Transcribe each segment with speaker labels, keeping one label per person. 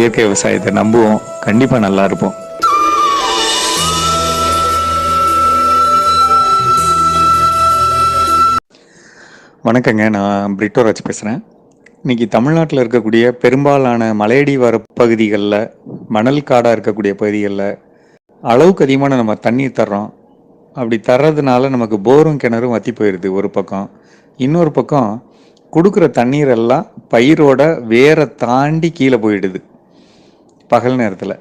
Speaker 1: இயற்கை விவசாயத்தை நம்புவோம். கண்டிப்பாக நல்லா இருப்போம். வணக்கங்க நான் பிரிட்டோ ராஜ் பேசுகிறேன் இன்னைக்கு தமிழ்நாட்டில் இருக்கக்கூடிய பெரும்பாலான மலையடி வர பகுதிகளில் மணல் காடாக இருக்கக்கூடிய பகுதிகளில் அளவுக்கு அதிகமான நம்ம தண்ணீர் தர்றோம். அப்படி தர்றதுனால நமக்கு போரும் கிணறும் வற்றி போயிடுது ஒரு பக்கம். இன்னொரு பக்கம் கொடுக்குற தண்ணீர் எல்லாம் பயிரோட வேரை தாண்டி கீழே போயிடுது. பகல் நேரத்தில்.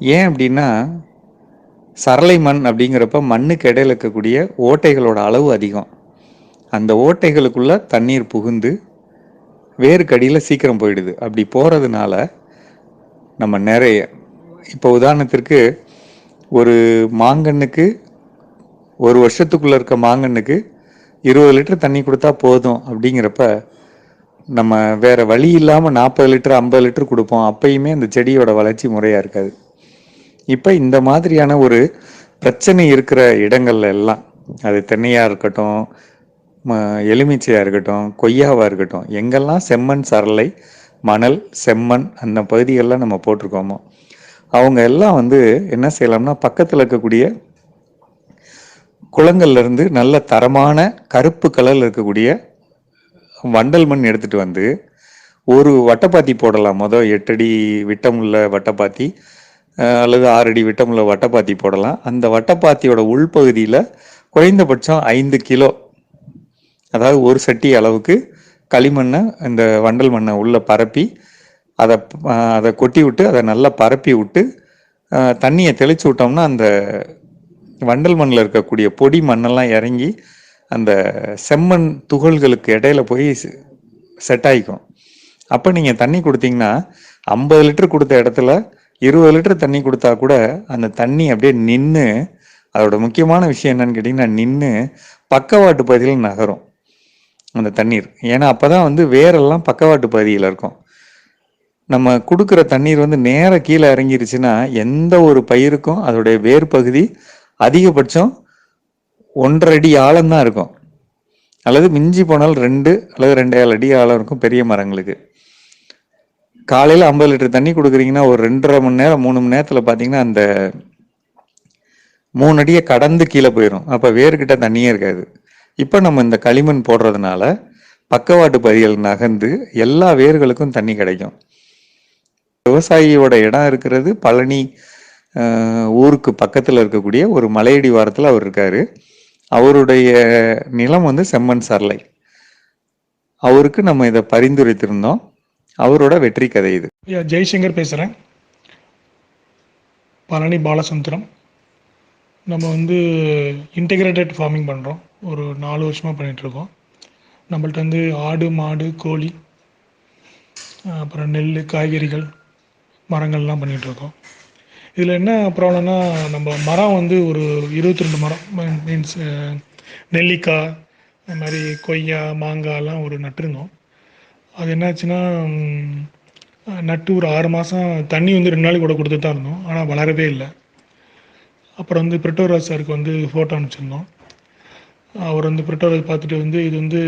Speaker 1: ஏன் அப்படின்னா சரளை மண் அப்படிங்கிறப்ப மண்ணுக்கு இடையில இருக்கக்கூடிய ஓட்டைகளோட அளவு அதிகம். அந்த ஓட்டைகளுக்குள்ள தண்ணீர் புகுந்து வேருக்கு அடியில் சீக்கிரம் போயிடுது. அப்படி போகிறதுனால நம்ம நிறைய இப்போ உதாரணத்திற்கு ஒரு மாங்கன்னுக்கு ஒரு வருஷத்துக்குள்ளே இருக்க மாங்கன்னுக்கு இருபது லிட்டர் தண்ணி கொடுத்தா போதும் அப்படிங்கிறப்ப நம்ம வேறு வழி இல்லாமல் நாற்பது லிட்டர் ஐம்பது லிட்டர் கொடுப்போம். அப்பயுமே அந்த செடியோட வளர்ச்சி முறையாக இருக்காது. இப்போ இந்த மாதிரியான ஒரு பிரச்சனை இருக்கிற இடங்கள்ல எல்லாம் அது தென்னையாக இருக்கட்டும் ம எலுமிச்சையாக இருக்கட்டும் கொய்யாவாக இருக்கட்டும் எங்கெல்லாம் செம்மண் சரளை மணல் செம்மண் அந்த பகுதிகளெலாம் நம்ம போட்டிருக்கோமோ அவங்க எல்லாம் வந்து என்ன செய்யலாம்னா பக்கத்தில் இருக்கக்கூடிய குளங்கள்லேருந்து நல்ல தரமான கருப்பு கலரில் இருக்கக்கூடிய வண்டல் மண் எடுத்துட்டு வந்து ஒரு வட்டப்பாத்தி போடலாம். மொதல் எட்டடி விட்டமுள்ள வட்டப்பாத்தி அல்லது ஆறடி விட்டமுள்ள வட்டப்பாத்தி போடலாம். அந்த வட்டப்பாத்தியோட உள்பகுதியில் குறைந்தபட்சம் ஐந்து கிலோ அதாவது ஒரு சட்டி அளவுக்கு களிமண்ணை இந்த வண்டல் மண்ணை உள்ளே பரப்பி அதை அதை கொட்டி விட்டு அதை நல்லா பரப்பி விட்டு தண்ணியை தெளிச்சு விட்டோம்னா அந்த வண்டல் மண்ணில் இருக்கக்கூடிய பொடி மண்ணெல்லாம் இறங்கி அந்த செம்மண் துகள்களுக்கு இடையில போய் செட் ஆகிக்கும் அப்போ நீங்கள் தண்ணி கொடுத்தீங்கன்னா ஐம்பது லிட்டர் கொடுத்த இடத்துல இருபது லிட்டர் தண்ணி கொடுத்தா கூட அந்த தண்ணி அப்படியே நின்று அதோட முக்கியமான விஷயம் என்னன்னு கேட்டிங்கன்னா நின்று பக்கவாட்டு பகுதியில் நகரும் அந்த தண்ணீர். ஏன்னா அப்போ தான் வந்து வேரெல்லாம் பக்கவாட்டு பகுதியில் இருக்கும். நம்ம கொடுக்குற தண்ணீர் வந்து நேர கீழே இறங்கிருச்சுன்னா எந்த ஒரு பயிருக்கும் அதோடைய வேர் பகுதி அதிகபட்சம் ஒன்றரை அடி ஆழம்தான் இருக்கும். அல்லது மிஞ்சி போனால் ரெண்டு அல்லது ரெண்டேகால் அடி ஆழம் இருக்கும் பெரிய மரங்களுக்கு. காலையில் ஐம்பது லிட்டர் தண்ணி கொடுக்குறீங்கன்னா ஒரு ரெண்டரை மணி நேரம் மூணு மணி நேரத்தில் பார்த்தீங்கன்னா அந்த மூணு அடியை கடந்து கீழே போயிடும் அப்போ வேர்கிட்ட தண்ணியே இருக்காது. இப்போ நம்ம இந்த களிமண் போடுறதுனால பக்கவாட்டு பயிர்கள் நகர்ந்து எல்லா வேர்களுக்கும் தண்ணி கிடைக்கும். விவசாயியோட இடம் இருக்கிறது பழனி ஊருக்கு பக்கத்தில் இருக்கக்கூடிய ஒரு மலையடி வாரத்தில் அவர் இருக்காரு. அவருடைய நிலம் வந்து செம்மண் சரளை அவருக்கு நம்ம இதை பரிந்துரைத்திருந்தோம். அவரோட வெற்றி கதை இது.
Speaker 2: ஜெய்சங்கர் பேசுகிறேன் பழனி பாலசமுத்திரம் நம்ம வந்து இன்டெகிரேட்டட் ஃபார்மிங் பண்ணுறோம் ஒரு நாலு வருஷமாக பண்ணிகிட்ருக்கோம் நம்மள்ட்ட வந்து ஆடு மாடு கோழி அப்புறம் நெல் காய்கறிகள் மரங்கள்லாம் பண்ணிகிட்ருக்கோம் இதில் என்ன ப்ராப்ளம்னா நம்ம மரம் வந்து ஒரு இருபத்தி ரெண்டு மரம் மீன்ஸ் நெல்லிக்காய் அது மாதிரி கொய்யா மாங்காய்லாம் ஒரு நட்டிருந்தோம் அது என்னாச்சுன்னா நட்டு ஒரு ஆறு மாதம் தண்ணி வந்து ரெண்டு நாளைக்கு கூட கொடுத்துட்டு தான் இருந்தோம். ஆனால் வளரவே இல்லை. அப்புறம் வந்து பிரிட்டோராஜ் சாருக்கு வந்து ஃபோட்டோ அனுப்பிச்சிருந்தோம். அவர் வந்து பிரிட்டோராஜ் பார்த்துட்டு வந்து இது வந்து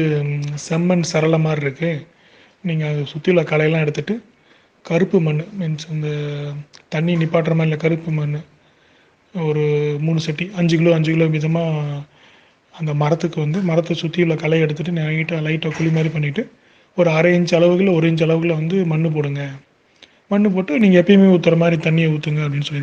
Speaker 2: செம்மண் சரள மாதிரி இருக்குது நீங்கள் அதை சுற்றியுள்ள களையெல்லாம் எடுத்துகிட்டு கருப்பு மண் மீன்ஸ் இந்த தண்ணி நிப்பாட்டுற மாதிரி இல்லை கருப்பு மண். ஒரு மூணு செட்டி அஞ்சு கிலோ அஞ்சு கிலோ விதமாக அந்த மரத்துக்கு வந்து மரத்தை சுற்றி உள்ள களை எடுத்துட்டு நைட்டாக லைட்டாக குழி மாதிரி பண்ணிவிட்டு ஒரு அரை இன்ச் அளவுகளில் ஒரு இன்ச் அளவுகளில் வந்து மண் போடுங்க. மண் போட்டு நீங்கள் எப்பயுமே ஊற்றுற மாதிரி தண்ணியை ஊற்றுங்க அப்படின்னு சொல்லி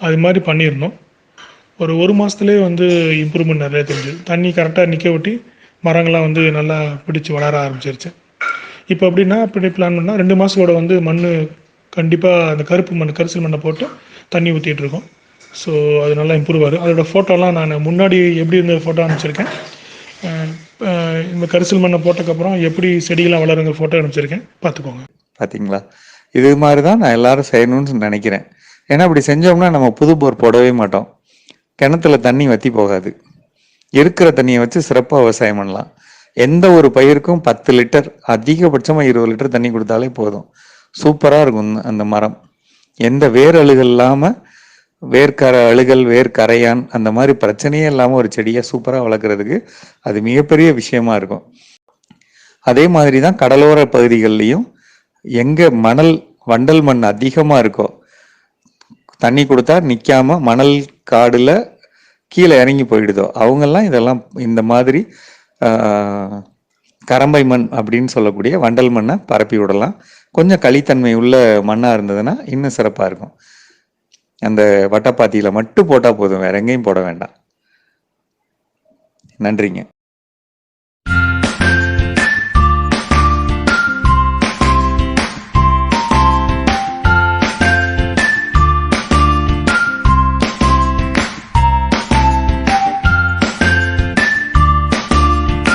Speaker 2: அது மாதிரி பண்ணியிருந்தோம். ஒரு ஒரு மாதத்துலேயே வந்து இம்ப்ரூவ்மெண்ட் நிறைய தெரிஞ்சுது. தண்ணி கரெக்டாக நிற்க ஒட்டி மரங்கள்லாம் வந்து நல்லா பிடிச்சி வளர ஆரம்பிச்சிருச்சு. இப்போ அப்படின்னா அப்படி பிளான் பண்ணால் ரெண்டு மாதத்தோட வந்து மண் கண்டிப்பாக அந்த கருப்பு மண் கரிசல் மண்ணை போட்டு தண்ணி ஊற்றிட்டு இருக்கோம். ஸோ அது நல்லா இம்ப்ரூவ் ஆகும் அதோட ஃபோட்டோலாம் நான் முன்னாடி எப்படி இருந்த ஃபோட்டோ அனுப்பிச்சிருக்கேன். இந்த கரிசல் மண்ணை போட்டதுக்கப்புறம் எப்படி செடிகள்லாம் வளருங்கிற ஃபோட்டோ அனுப்பிச்சிருக்கேன். பார்த்துக்கோங்க.
Speaker 1: பார்த்தீங்களா இது மாதிரி தான் நான் எல்லாரும் செய்யணும்னு நினைக்கிறேன். ஏன்னா அப்படி செஞ்சோம்னா நம்ம புது போர் போடவே மாட்டோம். கிணத்துல தண்ணி வத்தி போகாது. இருக்கிற தண்ணியை வச்சு சிறப்பாக விவசாயம் பண்ணலாம். எந்த ஒரு பயிருக்கும் பத்து லிட்டர் அதிகபட்சமாக இருபது லிட்டர் தண்ணி கொடுத்தாலே போதும். சூப்பராக இருக்கும் இந்த- அந்த மரம். எந்த வேர் அழுகல் இல்லாமல் வேர்க்கர அழுகல் வேர் கரையான் அந்த மாதிரி பிரச்சனையே இல்லாமல் ஒரு செடியை சூப்பராக வளர்க்குறதுக்கு அது மிகப்பெரிய விஷயமா இருக்கும். அதே மாதிரி தான் கடலோர பகுதிகள்லையும் எங்கே மணல் வண்டல் மண் அதிகமாக இருக்கோ தண்ணி கொடுத்தா நிற்காம மணல் காடில் கீழே இறங்கி போயிடுதோ. அவங்கெல்லாம் இதெல்லாம் இந்த மாதிரி கரம்பை மண் அப்படின்னு சொல்லக்கூடிய வண்டல் மண்ணை பரப்பி விடலாம். கொஞ்சம் களித்தன்மை உள்ள மண்ணாக இருந்ததுன்னா இன்னும் சிறப்பாக இருக்கும். அந்த வட்டப்பாத்தியில் மட்டும் போட்டால் போதும் வேற எங்கேயும் போட வேண்டாம். நன்றிங்க.